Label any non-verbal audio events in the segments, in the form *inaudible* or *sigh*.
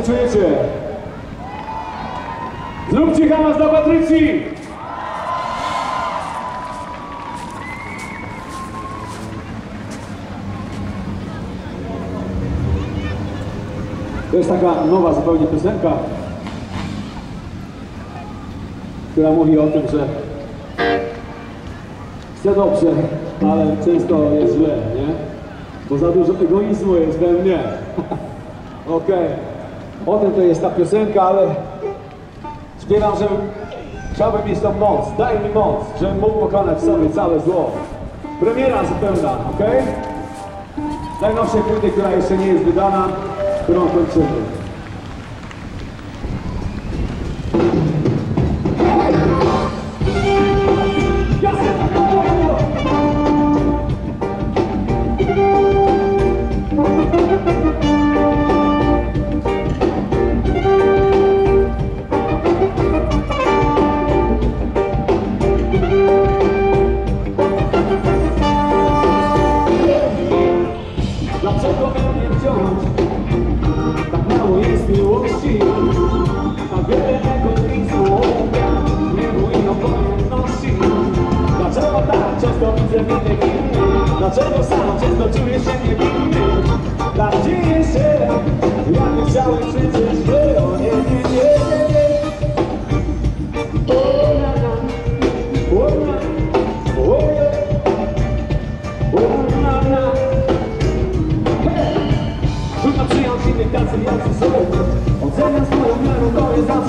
się czujecie? Zróbcie hałas dla Patrycji! To jest taka nowa zupełnie piosenka, która mówi o tym, że chcę dobrze, ale często jest źle, nie? Bo za dużo egoizmu jest we mnie. *laughs* Okej. O tym to jest ta piosenka, ale śpiewam, że chciałbym mieć tą moc. Daj mi moc, żebym mógł pokonać w sobie całe zło. Premiera zupełna, okej? Najnowszej płyty, która jeszcze nie jest wydana, którą kończymy.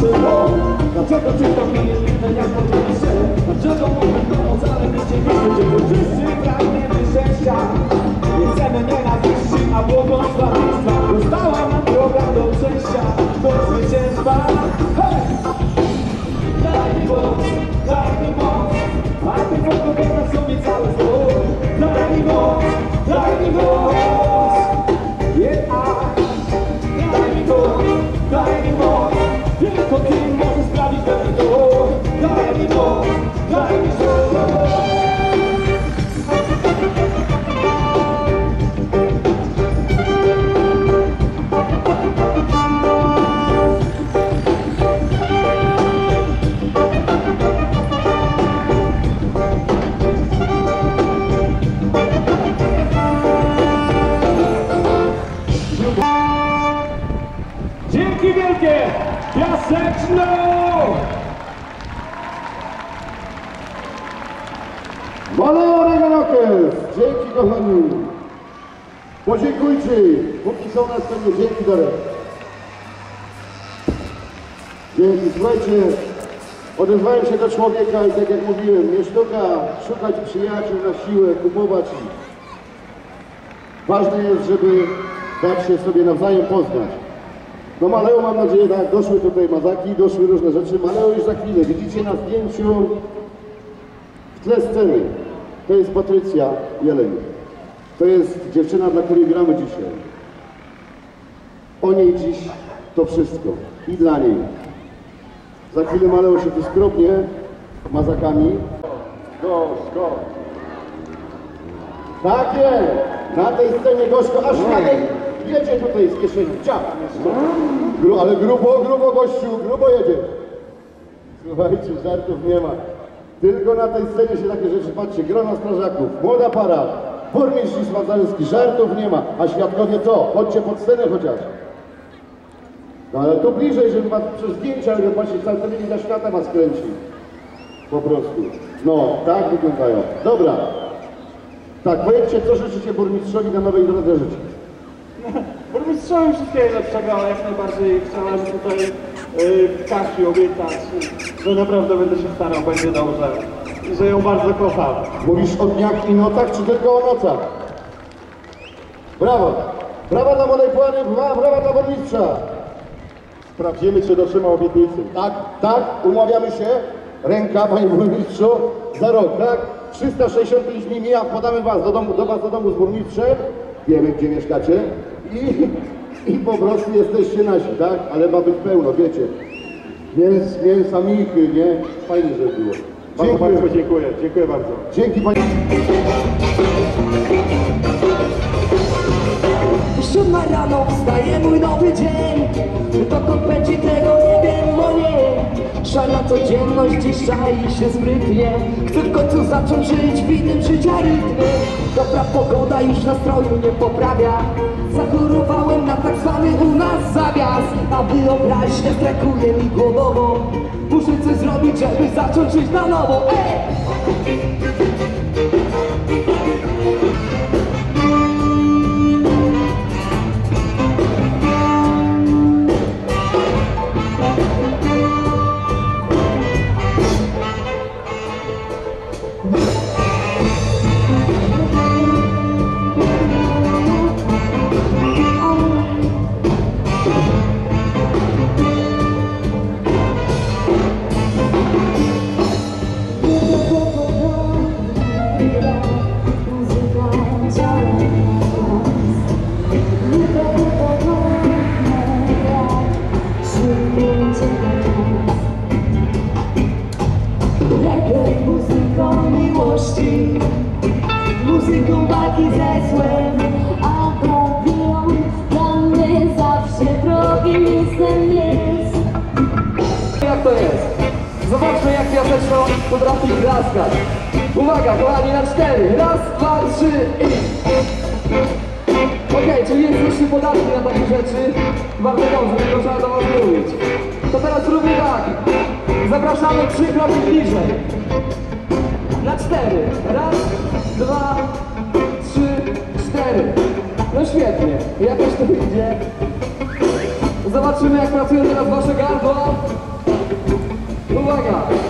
Błąd Dlaczego mi jest inne jak podnieść się Dlaczego mówię pomóc, ale nic nie widzę. Gdzie wszyscy pragniemy szczęścia? Nie chcemy nienawiści, a błogosławieństwa Została nam droga do przejścia. Do zwycięstwa. Hej! Daj mi moc, daj mi moc. A ty pokonasz sobie całe zło Daj mi moc, daj mi moc Malora Rockers! Dzięki kochani! Podziękujcie! Póki są na scenie, dzięki Darek! Dzięki, słuchajcie, odezwałem się do człowieka i tak jak mówiłem, nie sztuka szukać przyjaciół na siłę, kupować ich. Ważne jest, żeby dać się sobie nawzajem poznać. No Maleo mam nadzieję, tak, doszły tutaj mazaki, doszły różne rzeczy. Maleo już za chwilę, widzicie na zdjęciu w tle sceny. To jest Patrycja Jeleń. To jest dziewczyna, dla której gramy dzisiaj. O niej dziś to wszystko. I dla niej. Za chwilę Maleo się tu skrobnie mazakami. Go, go. Tak jest! Na tej scenie gorzko, aż szlagiem jedzie tutaj z kieszeni. Ciach! Gru, ale grubo, grubo gościu, grubo jedzie. Słuchajcie, żartów nie ma. Tylko na tej scenie się takie rzeczy, patrzcie, grono strażaków, młoda para, burmistrz Mazalski, żartów nie ma. A świadkowie co? Chodźcie pod scenę chociaż. No ale tu bliżej, żeby was przez zdjęcia, ale patrzcie, cały telewizja świata was kręci. Po prostu. No, tak wyglądają. Dobra. Tak, powiedzcie, co życzycie burmistrzowi na nowej drodze życia. *laughs* Burmistrzowi wszystkiego najlepszego, ale jak najbardziej chciałem tutaj yy, Kasi obiecać, że naprawdę będę się starał, będzie dobrze. I że ją bardzo kocham. Mówisz o dniach i nocach, czy tylko o nocach? Brawo! Brawa dla młodej płany, brawa dla burmistrza! Sprawdzimy, czy dotrzyma obietnicy. Tak, tak, umawiamy się. Ręka, panie burmistrzu, za rok, tak? 365 dni mija, podamy was do domu, do was do domu z burmistrzem. Wiemy, gdzie mieszkacie. I, I po prostu jesteście nasi, tak? Ale ma być pełno, wiecie. Mięs, mięsa michy, nie? Fajnie, żeby było. Bardzo Dziękuję. Państwu dziękuję, dziękuję bardzo. Dzięki Panie. Siódma rano wstaje mój nowy dzień Dokąd będzie tego nie wiem, bo nie Szara codzienność dziś czai się sprytnie Chcę w końcu zacząć żyć w innym życia rytmie Dobra pogoda już nastroju nie poprawia Zachorowałem na tak zwany u nas zawias A wyobraźnia strakuje mi głowowo Muszę coś zrobić, żeby zacząć żyć na nowo. Ej! Klaskać. Uwaga, kochani, na cztery. Raz, dwa, trzy i... Okej, czyli jesteście podatni na takie rzeczy. Bardzo dobrze, tylko trzeba do was. To teraz zróbmy tak. Zapraszamy trzy kroki bliżej. Na cztery. Raz, dwa, trzy, cztery. No świetnie. Jakoś to idzie. Zobaczymy jak pracują teraz wasze gardła. Uwaga!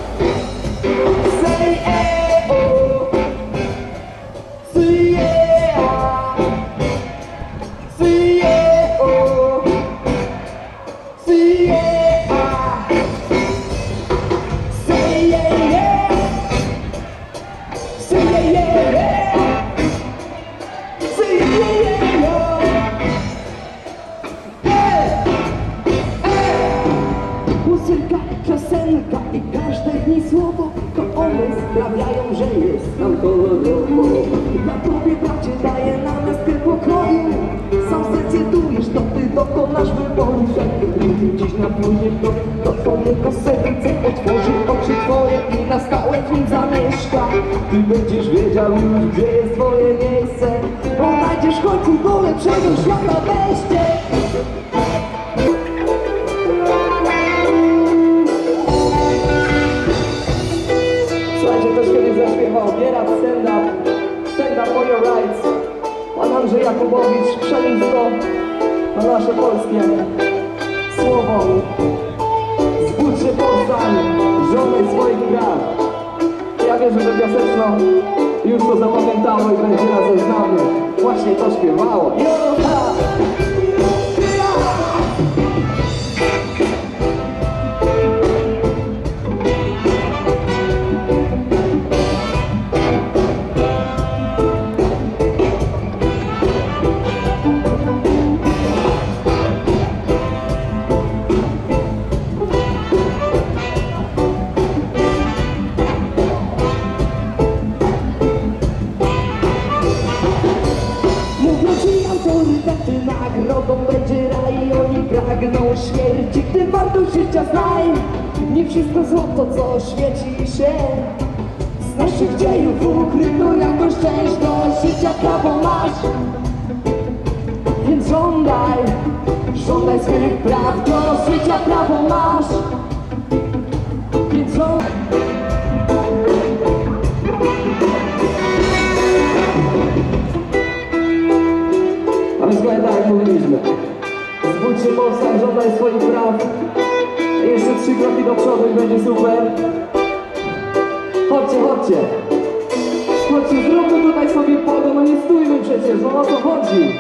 Muzyka, piosenka i każde niej słowo To one sprawiają, że jest nam kolorowo. Na tobie bracie daje namiastkę pokoju Sam zdecydujesz, to ty dokonasz wyboru Że dziś napłynie to, to twojego serce Otworzy oczy twoje i na stałe w nim zamieszka. Ty będziesz wiedział już, gdzie jest twoje miejsce Odnajdziesz w końcu do lepszego świata wejście Andrzej Jakubowicz przeniósł to na nasze polskie słowo. Zbudź się powstań, żołnierz swoich praw Ja wierzę, że piaseczno już to zapamiętało i będzie razem z nami. Właśnie to śpiewało. Joha! Świeci się Z naszych dziejów ukryto jakąś część Do życia prawo masz Więc żądaj, żądaj swych praw Do życia prawo masz Więc żądaj Ale słuchaj, jak mówiliśmy. Zbudź się powstań, żądaj swoich praw. Jeszcze trzy kroki do przodu i będzie super. Chodźcie, chodźcie. Chodźcie, zróbmy tutaj sobie pogo, no nie stójmy przecież, no o co chodzi?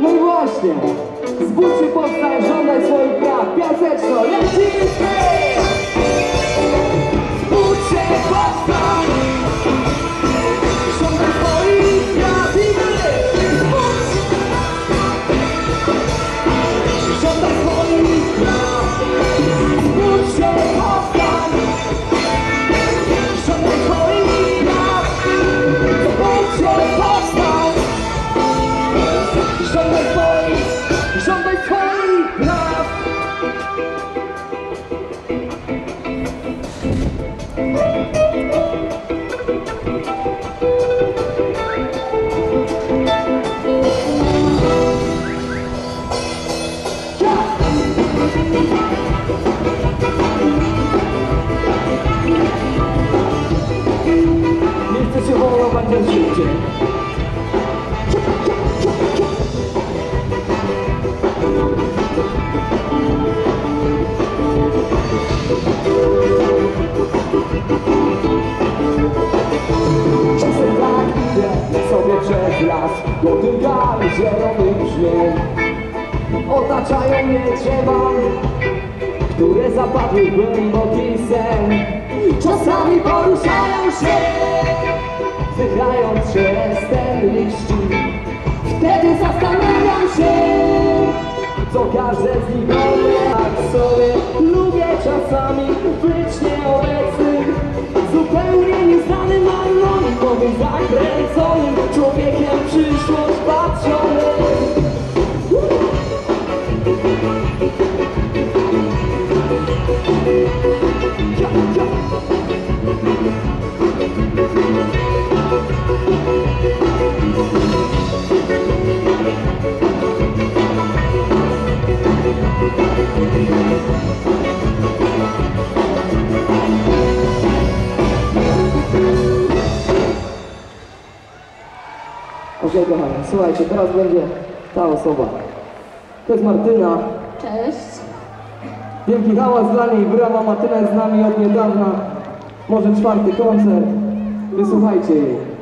No i właśnie. Zbudź się powstań, żądaj swoich praw. Piaseczno, lecimy! Zbudź się powstań! Zielonych brzmień Otaczają mnie drzewa które zapadły w głęboki sen. Czasami poruszają się Wdychając przez ten liści. Wtedy zastanawiam się Co każde z nich robi jak sobie Lubię czasami być nieobecnym słuchajcie, teraz będzie ta osoba. To jest Martyna. Cześć. Wielki hałas dla niej, brawa, Martyna jest z nami od niedawna. Może czwarty koncert. Wysłuchajcie jej.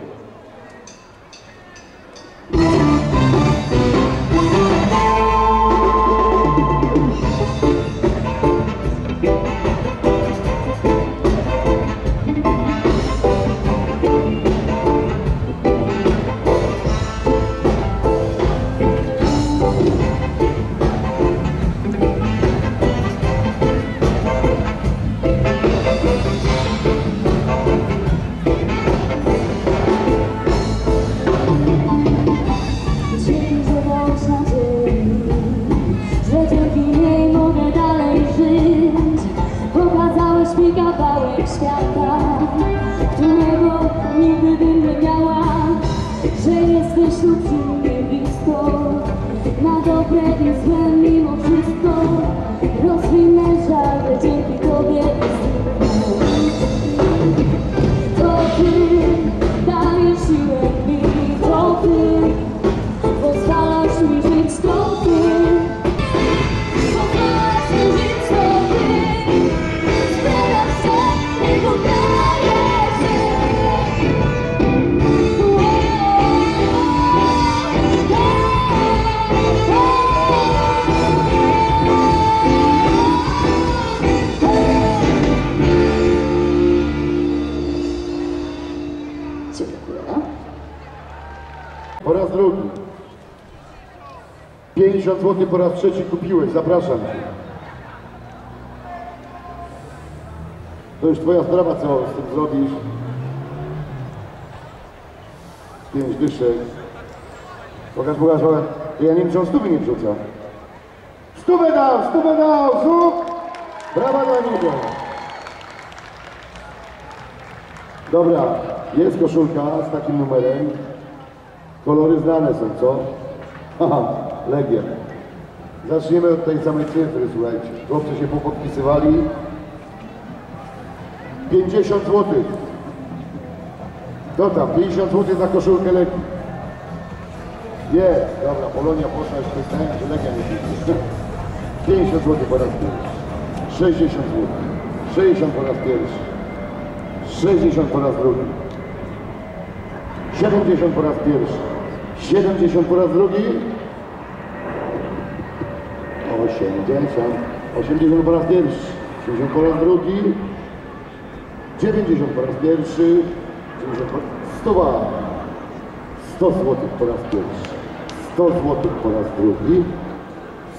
Zł po raz trzeci kupiłeś, zapraszam cię. To już twoja sprawa, co z tym zrobisz. Pięć dyszek. Pokaż, pokaż, pokaż. Ja nie wiem, czy on stówy nie wrzuca. Stówę dał, stówę dał, zup! Brawa dla niego. Dobra, jest koszulka z takim numerem. Kolory znane są, co? Aha, Legia. Zaczniemy od tej samej cyfry, słuchajcie. Chłopcy się popodpisywali. 50 zł. To tam, 50 zł za koszulkę Legii. Jest, dobra, Polonia poszła już przestałem, że Legia nie pisze. 50 zł po raz pierwszy. 60 zł. 60 po raz pierwszy. 60 po raz drugi. 70 po raz pierwszy. 70 po raz drugi. 80. 80 po raz pierwszy. 80 po raz drugi. 90 po raz pierwszy. 90 po... 100 100 zł po raz pierwszy. 100 zł po raz drugi.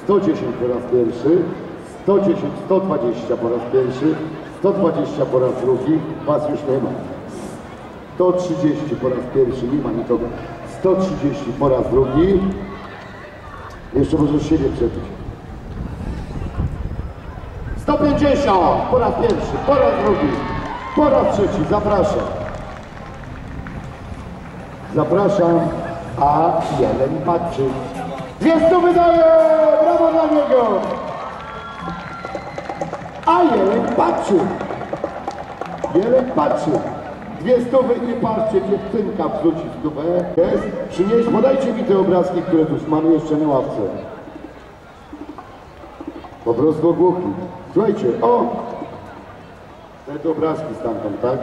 110 po raz pierwszy. 110, 120 po raz pierwszy. 120 po raz drugi. Was już nie ma. 130 po raz pierwszy, nie ma nikogo. 130 po raz drugi. Jeszcze możesz siebie przebić. 150 po raz pierwszy, po raz drugi, po raz trzeci. Zapraszam. Zapraszam, a jeden patrzy. Dwie stu wydaje! Brawo dla niego! A jeden patrzy. Jelek patrzy. Dwie stówy i patrzcie, dziewczynka wrzuci stówę. Jest? Przynieś, podajcie mi te obrazki, które tu mam jeszcze na ławce. Po prostu ogłuchy. Słuchajcie, o! Te obrazki stamtąd, tak?